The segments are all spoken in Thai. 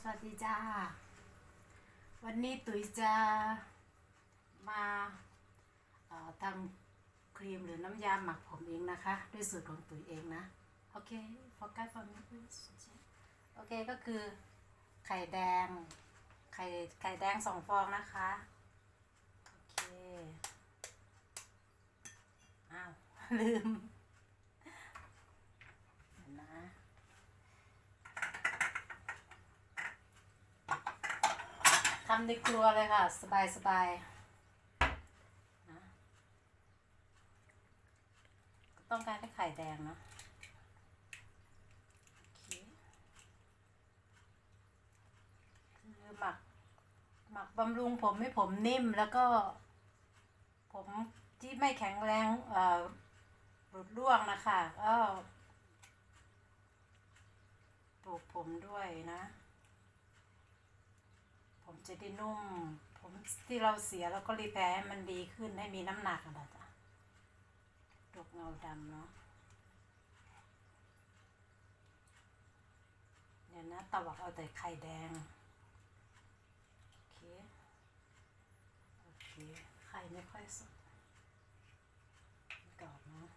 สวัสดีจ้า วันนี้ตุ๋ยจะมาทำครีมหรือน้ำยาหมักผมเองนะคะ ด้วยสูตรของตุ๋ยเองนะ โอเค focus for me please โอเคก็คือไข่แดง ไข่ไข่แดงสองฟองนะคะ โอเค อ้าว ลืมเดี๋ยวนะ ทำในครัวเลยค่ะ สบายสบายนะต้องการแค่ไข่แดงเนาะคือหมัก หมักบำรุงผมให้ผมนิ่มแล้วก็ ผมที่ไม่แข็งแรงเอ่อหลุดร่วงนะคะก็ปลูกผมด้วยนะ จะได้นุ่ม ผมที่เราเสียแล้วก็รีแพร์ให้มันดีขึ้นให้มีน้ำหนักนะจ๊ะดกเงาดำเนาะเดี๋ยวนะตวักเอาแต่ไข่แดง โอเค โอเค ไข่ไม่ค่อยสุกรอบเนาะ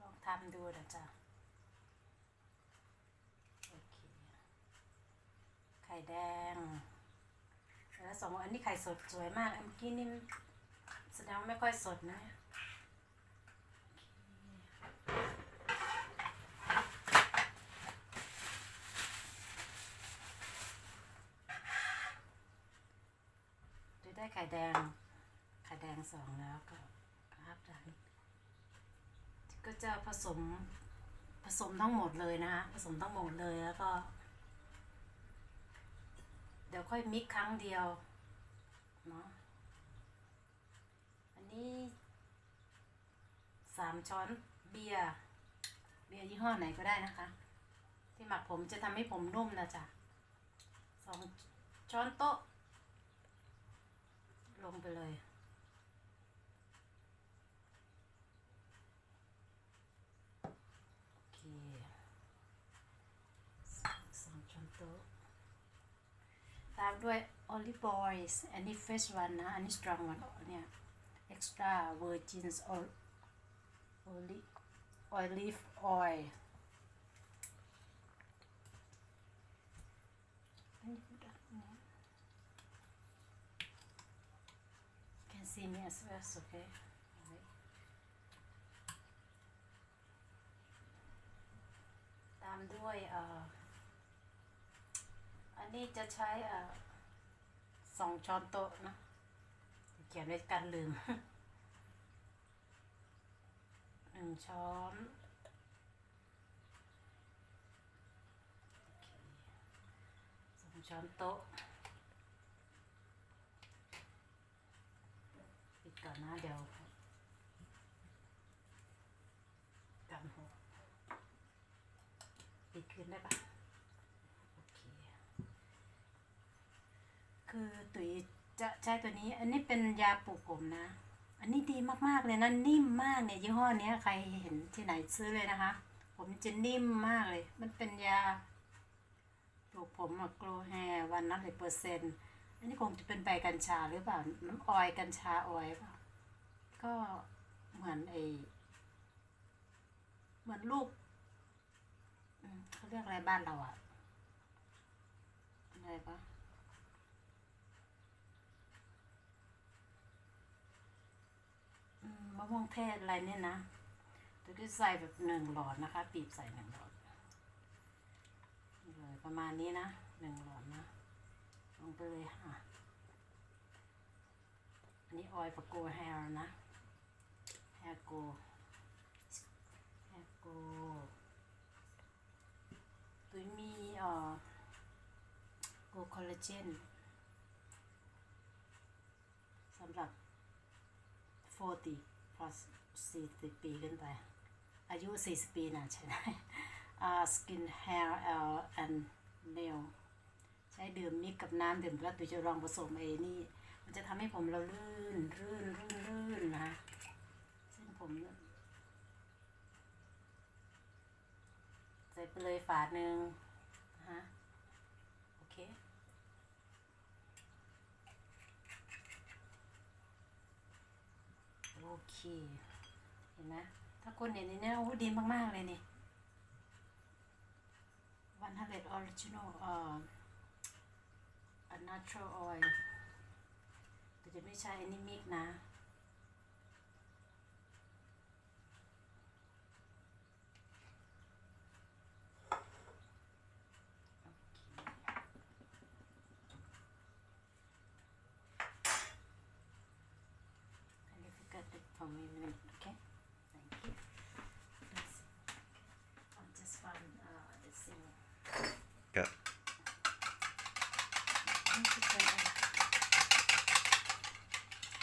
ลองทำดูนะจ๊ะโอเคไข่แดงแล้วสองอันนี้ไข่สดสวยมาก อันกี้นี่แสดงไม่ค่อยสดนะจะได้ไข่แดง ไข่แดงสองแล้วก็ครับดัน ก็จะผสมผสมทั้งหมดเลยนะคะผสมทั้งหมดเลยแล้วก็ เดี๋ยวค่อยมิกครั้งเดียวเนาะอันนี้สามช้อนเบียร์เบียร์ยี่ห้อไหนก็ได้นะคะ ที่หมักผมจะทำให้ผมนุ่มนะจ๊ะสองช้อนโต๊ะ ลงไปเลย โอเคสองสองช้อนโต๊ะ ตามด้วย olive oil อันนี้ fresh one นะ อันนี้ strong one เนี่ย extra virgin oil olive olive oil อันนี้พูดอะเนี่ย can see me as well okay Alright. ตามด้วยเอ่อ อันนี้จะใช้สองช้อนโต๊ะนะเขียนไว้กันลืมหนึ่งช้อนอสองช้อนโต๊ะปิดก่อนนะเดี๋ยวกันหกปิดคืนได้ปะโอเค คือตุ๋ยจะใช้ตัวนี้ อันนี้เป็นยาปลูกผมนะ อันนี้ดีมากๆเลยนะนิ่มมากเนี่ยยี่ห้อเนี้ยใครเห็นที่ไหนซื้อเลยนะคะ ผมจะนิ่มมากเลย มันเป็นยาปลูกผมอะโกลแฮวันนั้นเลยเปอร์เซ็นต์อันนี้คงจะเป็นใบกัญชาหรือเปล่าน้ำออยกัญชาออยเปล่าก็เหมือนไอเหมือนลูกเขาเรียกอะไรบ้านเราอะอะไรปะ อืมมะม่วงเทศอะไรเนี่ยนะตัวก็ใส่แบบหนึ่งหลอดนะคะปีบใส่หนึ่งหลอดเลยประมาณนี้นะหนึ่งหลอดนะลงไปเลยค่ะอันนี้ออยล์ปะโกแฮร์นะแฮร์โกแฮร์โกตัวมีเอ่อโกคอลลาเจนสำหรับ40 plus 40ปีขึ้นไป อายุ40ปีน่ะใช่ไหม uh, skin hair uh, and nail ใช้ดื่มมิกกับน้ำดื่มแล้วตุยจะลองผสมไอ้นี่ มันจะทำให้ผมเราลื่นลื่นลื่นลื่นนะเส้นผมใส่ไปเลยฝาหนึ่งนะฮะโอเค โอ เค เห็นไหมถ้าคนเห็นนี่เนี่ยโอ้ดีมาก ๆ เลยนี่วันฮันเดออริจินอลเอ่อ a natural oil แต่จะไม่ใช่อันนี้มิกนะ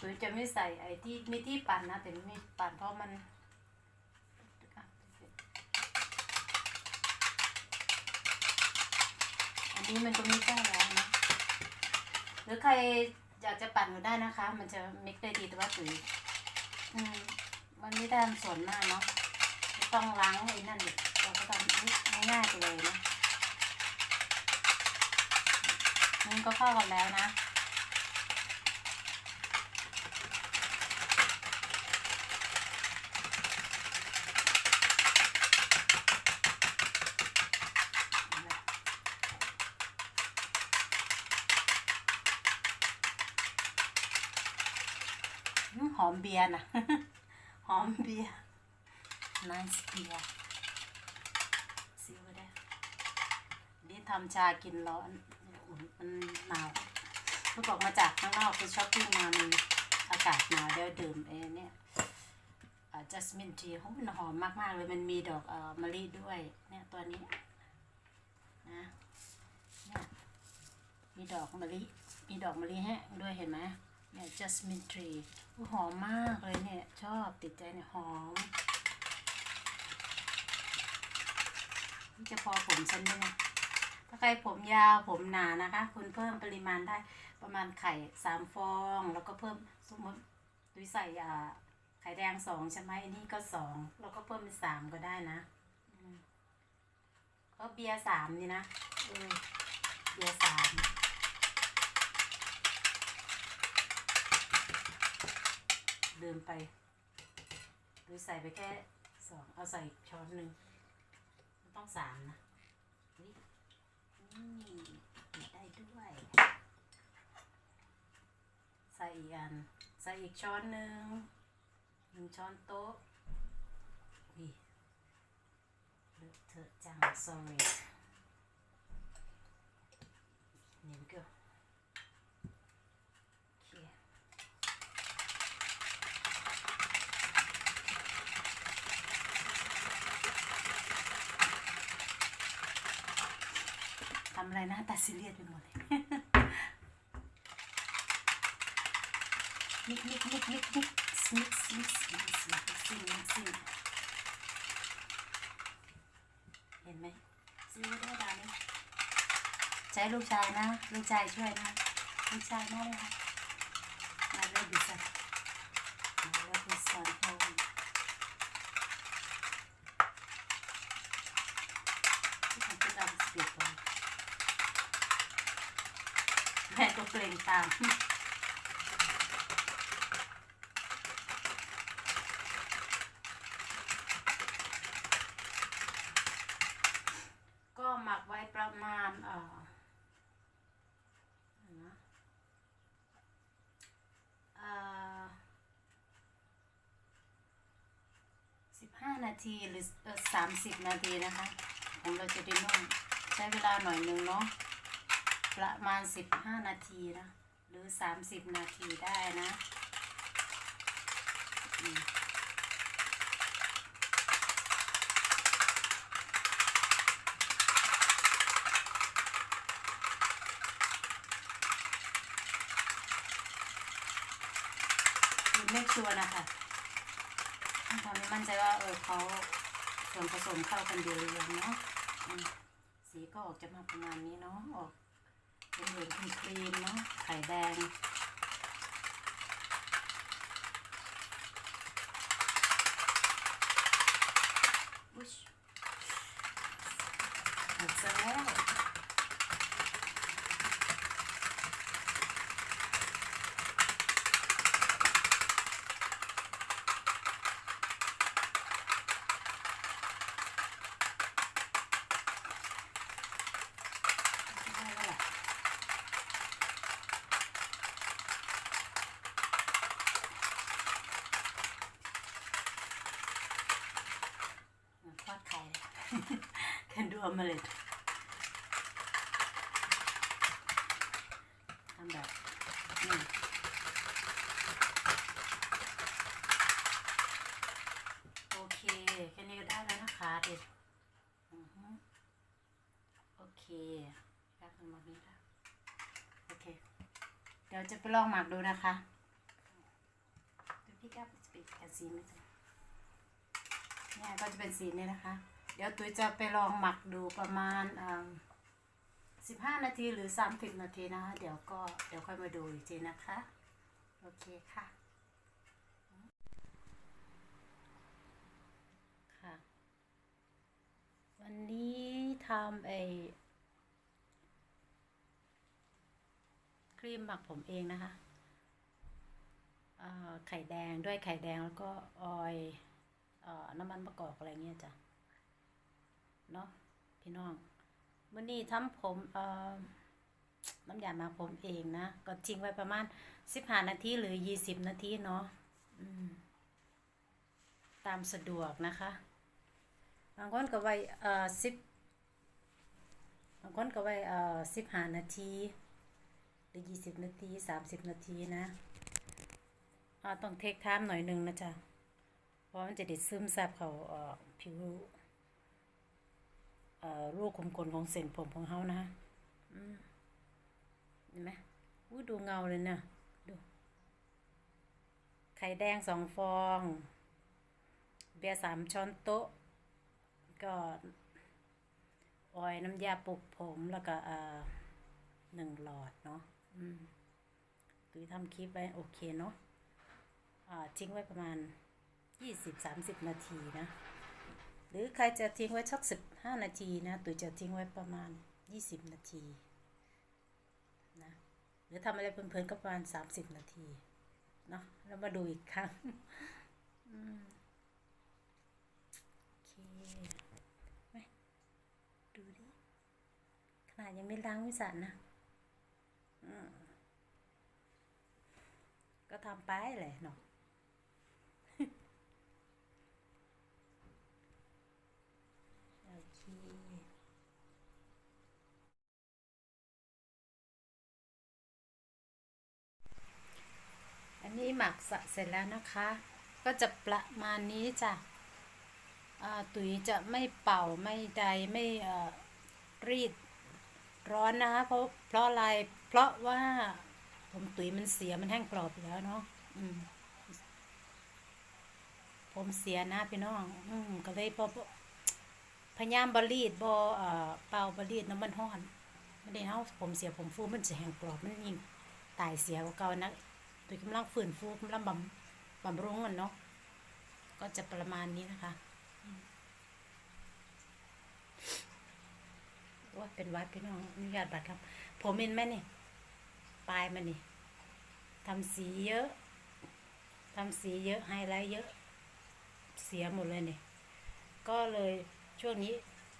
ตัวจะไม่ใส่ไอ้ที่มีที่ปั่นนะ แต่ไม่ปั่นเพราะมันอันนี้มันก็มิกได้แล้วนะหรือใครอยากจะปั่นก็ได้นะคะ มันจะมิกได้ดีแต่ว่าตุ๋ยอืมมันไม่ได้ส่วนมากเนาะต้องล้างไอ้นั่นอีกเราก็ทำง่ายๆไปเลยนะ มันก็เข้ากันแล้วนะ หอมเบียร์นะหอมเบียร์ nice เบียร์ซิวได้นี่ทำชากินร้อน มันหนาวเพิ่งออกมาจากข้างนอกไปช้อปปิ้งมามันอากาศหนาวเดี๋ยวดื่มเองเนี่ยจัสมินทีมันหอมมากๆเลยมันมีดอกเอ่อมะลิด้วยเนี่ยตัวนี้นะเนี่ยมีดอกมะลิมีดอกมะลิแห้งด้วยเห็นไหมเนี่ย jasmine tree อุ๊ยหอมมากเลยเนี่ยชอบติดใจเนี่ยหอมนี่จะพอผมฉันด้วยนะ ถ้าใครผมยาวผมหนานะคะ คุณเพิ่มปริมาณได้ประมาณไข่สามฟอง แล้วก็เพิ่มสมมติดุยใส่ไข่แดงสองใช่ไหมอันนี้ก็สองแล้วก็เพิ่มเป็นสามก็ได้นะอืมก็เบียร์สามนี่นะเออเบียร์สามลืมไปหรือใส่ไปแค่สองเอาใส่ช้อนหนึ่งต้องสามนะนี่ ได้ด้วย ใส่อีกอันใส่อีกช้อนหนึ่งหนึ่งช้อนโต๊ะอุ้ยเลอะเทอะจัง sorry นี่ก็ โอเค ทำ อะไรน้าตาซีเรียสไปหมดเลยมิกมิกมิกมิกมิกมิกมิกมิกมิกมิกซิ่งมิกซิ่งเห็นไหมซื้อได้านี้ใช้ลูกชายนะลูกชายช่วยนะลูกชายมาเลยค่ะมาเลยดิสันมาเลยดิสันโฮมที่ผมจะทำสปีดก่อนแม่ก็ เกรงตามก็หมักไว้ประมาณเอ่อสิบห้านาทีหรือสามสิบนาทีนะคะ ของเราจะได้นุ่มใช้เวลาหน่อยหนึ่งเนาะ ประมาณสิบห้านาทีนะ หรือสามสิบนาทีได้นะคือไม่ชัวร์นะคะทำให้มั่นใจว่าเออเขาส่วนผสมเข้ากันดีหรือยังเนาะสีก็ออกจะมาประมาณนี้เนาะออก เป็นเหลืองครีมๆเนาะไข่แดงอุ๊ยหมดซะแล้ว ได้แล้วล่ะเหมือนทอดไข่เลย can do omelette ทำแบบนี่โอเคแค่นี้ก็ได้แล้วนะคะเด็ดโอเคแป๊บนึงมานี้ละโอเค เดี๋ยวจะไปลองหมักดูนะคะดี๋ยวพี่กับจะไปแกะสีไหมจ๊ะเนี่ยก็จะเป็นสีนี้นะคะ เดี๋ยวตุ้ยจะไปลองหมักดูประมาณสิบห้านาทีหรือสามสิบนาทีนะคะเดี๋ยวก็เดี๋ยวค่อยมาดูอีกทีนะคะ โอเคค่ะค่ะ วันนี้ทำไอครีมหมักผมเองนะคะอ่อไข่แดงด้วยไข่แดงแล้วก็ออยเอ่อน้ำมันมะกอกอะไรเงี้ยจ้ะ เนาะพี่น้องวันนี้ทำผมเอ่อน้ำยามาผมเองนะ ก็ทิ้งไว้ประมาณสิบห้านาทีหรือยี่สิบนาทีเนาะอืมตามสะดวกนะคะ บางคนก็ไว้เอ่อสิบบางคนก็ไว้เอ่อสิบห้านาทีหรือยี่สิบนาทีสามสิบนาทีนะอ่าต้องเทคไทม์หน่อยนึงนะจ๊ะ เพราะมันจะได้ซึมซับเขาเอ่อผิว รูขุมขนของเส้นผมของเขานะอืมเห็นไหมอู้ดูเงาเลยนะดู ไข่แดงสองฟอง เบียร์สามช้อนโต๊ะ ก็ออยน้ำยาปลุกผมแล้วก็หนึ่งหลอดเนาะตุ้ยทำคลิปไว้โอเคเนาะทิ้งไว้ประมาณยี่สิบสามสิบนาทีนะ หรือใครจะทิ้งไว้สักสิบห้านาทีนะตุ๋ยจะทิ้งไว้ประมาณยี่สิบนาทีนะหรือทำอะไรเพลินๆก็ประมาณสามสิบนาทีเนาะแล้วมาดูอีกครั้งโอเคไหมดูดิขนาดยังไม่ล้างไม่สะนะก็ทำไปเลยเนาะ โอเค อั นี้หมักสะเสร็จแล้วนะคะ ก็จะประมาณนี้จ้ะตุ๋ยจะไม่เป่าไม่ใดไม่อรีดร้อนนะคะเพราะเพราะอะไรเพราะว่าผมตุ๋ยมันเสียมันแห้งกรอบอยู่แล้วเนาะอืมผมเสียนะพี่น้อง อืมก็เลยพอพยายามบรีดบเอ่อเป่าบรีดน้ำมันห้อนไม่ได้เฮาผมเสียผมฟูมันจะแห้งกรอบมันยิ่งตายเสียกว่าเก่านะ โดยกำลังฝืนฟูกำลังบำบำรุงมันเนาะก็จะประมาณนี้นะคะว่าเป็นวัดพี่น้องอนุญาตบัตรครับ ผมเห็นไหมนี่ปลายมันนี่ทำสีเยอะทำสีเยอะไฮไลท์เยอะ เสียหมดเลยนี่ก็เลยช่วงนี้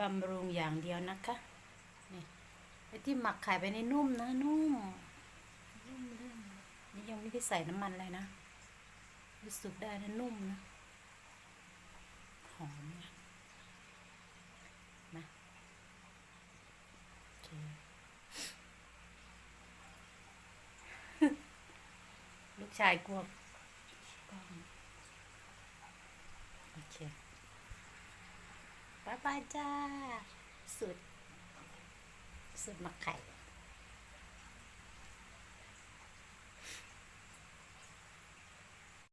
บำรุงอย่างเดียวนะคะนี่ไอ้ที่หมักไข่ไปในนุ่มนะนุ่ม นี่ยังไม่ได้ใส่น้ำมันเลยนะ รู้สึกได้นะนุ่มนะ หอมนะนะโอเคลูกชายกลัวกล้องโอเคบายบายจ้าสุด สุดมักไข่